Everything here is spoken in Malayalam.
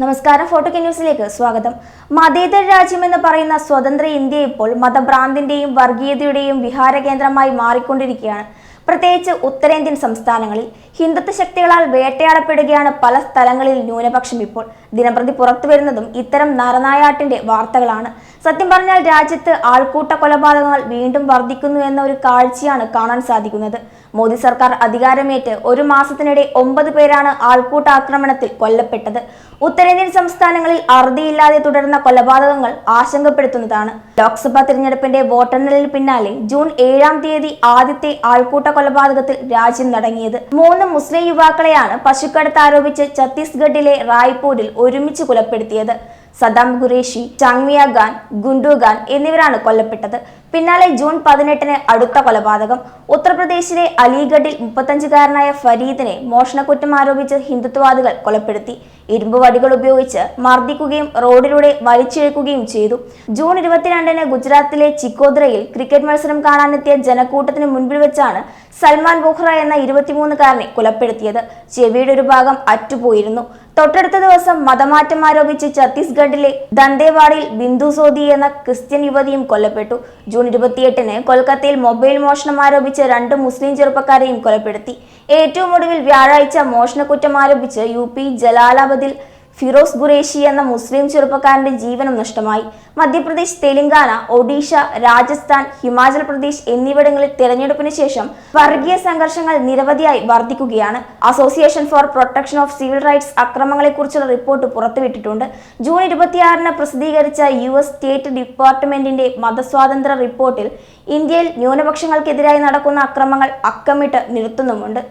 നമസ്കാരം ഫോട്ടോ ന്യൂസിലേക്ക് സ്വാഗതം. മതേതര രാജ്യമെന്ന് പറയുന്ന സ്വതന്ത്ര ഇന്ത്യ ഇപ്പോൾ മതഭ്രാന്തിന്റെയും വർഗീയതയുടെയും വിഹാര കേന്ദ്രമായി മാറിക്കൊണ്ടിരിക്കുകയാണ്. പ്രത്യേകിച്ച് ഉത്തരേന്ത്യൻ സംസ്ഥാനങ്ങളിൽ ഹിന്ദുത്വ ശക്തികളാൽ വേട്ടയാടപ്പെടുകയാണ് പല സ്ഥലങ്ങളിൽ ന്യൂനപക്ഷം ഇപ്പോൾ. ദിനപ്രതി പുറത്തു വരുന്നതും ഇത്തരം നരനായാട്ടിന്റെ വാർത്തകളാണ്. സത്യം പറഞ്ഞാൽ രാജ്യത്ത് ആൾക്കൂട്ട കൊലപാതകങ്ങൾ വീണ്ടും വർദ്ധിക്കുന്നു എന്ന ഒരു കാഴ്ചയാണ് കാണാൻ സാധിക്കുന്നത്. മോദി സർക്കാർ അധികാരമേറ്റ് ഒരു മാസത്തിനിടെ ഒമ്പത് പേരാണ് ആൾക്കൂട്ട ആക്രമണത്തിൽ കൊല്ലപ്പെട്ടത്. ഉത്തരേന്ത്യൻ സംസ്ഥാനങ്ങളിൽ അറുതിയില്ലാതെ തുടരുന്ന കൊലപാതകങ്ങൾ ആശങ്കപ്പെടുത്തുന്നതാണ്. ലോക്സഭാ തിരഞ്ഞെടുപ്പിന്റെ വോട്ടെണ്ണലിന് പിന്നാലെ ജൂൺ ഏഴാം തീയതി ആദ്യത്തെ ആൾക്കൂട്ട കൊലപാതകത്തിൽ രാജ്യം നടങ്ങിയത്. മൂന്ന് മുസ്ലിം യുവാക്കളെയാണ് പശുക്കടത്ത് ആരോപിച്ച് ഛത്തീസ്ഗഡിലെ റായ്പൂരിൽ ഒരുമിച്ച് കൊലപ്പെടുത്തിയത്. സദാം ഖുറേഷി ചാങ്മിയ ഖാൻ ഗുണ്ടു ഖാൻ എന്നിവരാണ് കൊല്ലപ്പെട്ടത്. പിന്നാലെ ജൂൺ പതിനെട്ടിന് അടുത്ത കൊലപാതകം. ഉത്തർപ്രദേശിലെ അലിഗഡിൽ മുപ്പത്തഞ്ചുകാരനായ ഫരീദിനെ മോഷണക്കുറ്റം ആരോപിച്ച് ഹിന്ദുത്വവാദികൾ കൊലപ്പെടുത്തി. ഇരുമ്പ് വടികൾ ഉപയോഗിച്ച് മർദ്ദിക്കുകയും റോഡിലൂടെ വലിച്ചിഴക്കുകയും ചെയ്തു. ജൂൺ ഇരുപത്തിരണ്ടിന് ഗുജറാത്തിലെ ചിക്കോദ്രയിൽ ക്രിക്കറ്റ് മത്സരം കാണാനെത്തിയ ജനക്കൂട്ടത്തിന് മുൻപിൽ വെച്ചാണ് സൽമാൻ ബുഹ്റ എന്ന ഇരുപത്തിമൂന്നുകാരനെ കൊലപ്പെടുത്തിയത് ചെവിയുടെ ഒരു ഭാഗം അറ്റുപോയിരുന്നു. തൊട്ടടുത്ത ദിവസം മതമാറ്റം ആരോപിച്ച് ഛത്തീസ്ഗഡിലെ ദന്തേവാഡയിൽ ബിന്ദു സോദി എന്ന ക്രിസ്ത്യൻ യുവതിയും കൊല്ലപ്പെട്ടു. ജൂൺ ഇരുപത്തിയെട്ടിന് കൊൽക്കത്തയിൽ മൊബൈൽ മോഷണം ആരോപിച്ച് രണ്ട് മുസ്ലിം ചെറുപ്പക്കാരെയും കൊലപ്പെടുത്തി. ഏറ്റവും ഒടുവിൽ വ്യാഴാഴ്ച മോഷണക്കുറ്റം ആരോപിച്ച് യു പി ജലാലാബാദിൽ ഫിറോസ് ഖുറേഷി എന്ന മുസ്ലിം ചെറുപ്പക്കാരന്റെ ജീവനും നഷ്ടമായി. മധ്യപ്രദേശ് തെലങ്കാന ഒഡീഷ രാജസ്ഥാൻ ഹിമാചൽ പ്രദേശ് എന്നിവിടങ്ങളിൽ തെരഞ്ഞെടുപ്പിന് ശേഷം വർഗീയ സംഘർഷങ്ങൾ നിരവധിയായി വർദ്ധിക്കുകയാണ്. Association for Protection of Civil Rights അക്രമങ്ങളെക്കുറിച്ചുള്ള report പുറത്തുവിട്ടിട്ടുണ്ട്. ജൂൺ ഇരുപത്തിയാറിന് പ്രസിദ്ധീകരിച്ച യു എസ് സ്റ്റേറ്റ് ഡിപ്പാർട്ട്മെന്റിന്റെ മതസ്വാതന്ത്ര്യ റിപ്പോർട്ടിൽ ഇന്ത്യയിൽ ന്യൂനപക്ഷങ്ങൾക്കെതിരായി നടക്കുന്ന അക്രമങ്ങൾ അക്കമിട്ട് നിർത്തുന്നുമുണ്ട്